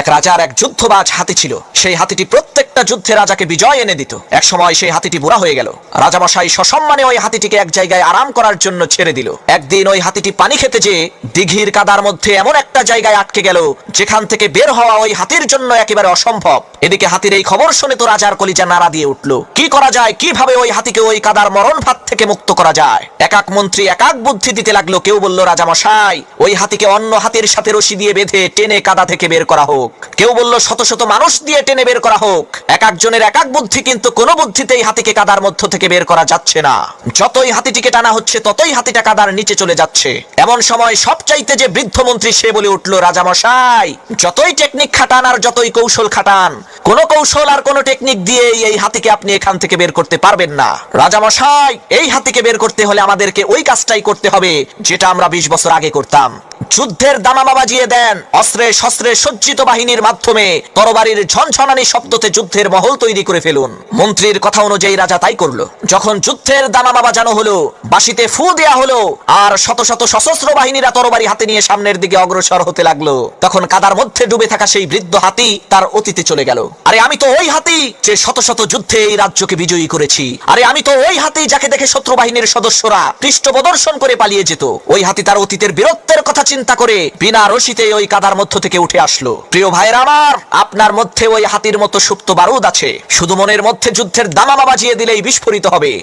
এক রাজার এক যুদ্ধবাজ হাতি ছিল। সেই হাতিটি প্রত্যেকটা যুদ্ধে রাজাকে বিজয় এনে দিত। এক সময় সেই হাতিটি বুড়া হয়ে গেল। রাজামশাই সসম্মানে ওই হাতিটিকে এক জায়গায় আরাম করার জন্য ছেড়ে দিল। একদিন ওই হাতিটি পানি খেতে যেয়ে দিঘির কাদার মধ্যে এমন একটা জায়গায় আটকে গেল, যেখান থেকে বের হওয়া ওই হাতির জন্য একেবারে অসম্ভব। এদিকে হাতির এই খবর শুনে তো রাজার কলিজা নাড়া দিয়ে উঠল। কি করা যায়? কীভাবে ওই হাতিকে ওই কাদার মরণ ভাত থেকে মুক্ত করা যায়? একাক মন্ত্রী একাক বুদ্ধি দিতে লাগল, কেউ বলল রাজামশাই ওই হাতিকে অন্য হাতির সাথে রশি দিয়ে বেঁধে টেনে কাদা থেকে বের করা হোক। কেউ বলল, শত শত মানুষ দিয়ে টেনে বের করা হোক। এক একজনের এক এক বুদ্ধি কিন্তু কোনো বুদ্ধিতেই হাতিকে কাদার মধ্য থেকে বের করা যাচ্ছে না। যতই হাতিটিকে টানা হচ্ছে, ততই হাতিটা কাদার নিচে চলে যাচ্ছে। এমন সময় সবচাইতে যে বৃদ্ধ মন্ত্রী সে বলে উঠল, রাজামশাই, যতই টেকনিক খাটান আর যতই কৌশল খাটান, কোন কৌশল আর কোন টেকনিক দিয়ে এই হাতিকে আপনি এখান থেকে বের করতে পারবেন না। রাজামশাই, এই হাতিকে বের করতে হলে আমাদেরকে ওই কাজটাই করতে হবে, যেটা আমরা বিশ বছর আগে করতাম। যুদ্ধের দামামা বাজিয়ে দেন। অস্ত্রে শস্ত্রে সজ্জিত বাহিনীর মাধ্যমে তরবারির ঝনঝনানি শব্দতে যুদ্ধের মহল তৈরি করে ফেলুন। মন্ত্রীর কথা অনুযায়ী রাজা তাই করল। যখন যুদ্ধের দামামা বাজানো হলো বাসিতে ফু দেয়া হলো, আর শত শত সশস্ত্র বাহিনীরা তরবারি হাতে নিয়ে সামনের দিকে অগ্রসর হতে লাগল, তখন কাদার মধ্যে ডুবে থাকা সেই বৃদ্ধ হাতি তার অতীতে চলে গেল। আরে আমি তো ওই হাতি যে শত শত যুদ্ধে এই রাজ্যকে বিজয়ী করেছি। আরে আমি তো ওই হাতি যাকে দেখে শত্রু বাহিনীর সদস্যরা পৃষ্ঠ প্রদর্শন করে পালিয়ে যেত। ওই হাতি তার অতীতের বীরত্বের কথা চিন্তা করে বিনা রশিতে ওই কাদার মধ্য থেকে উঠে আসলো। প্রিয় ভাইয়ের আমার, আপনার মধ্যে ওই হাতির মতো সুপ্ত বারুদ আছে। শুধু মনের মধ্যে যুদ্ধের দামামা বাজিয়ে দিলেই বিস্ফোরিত হবে।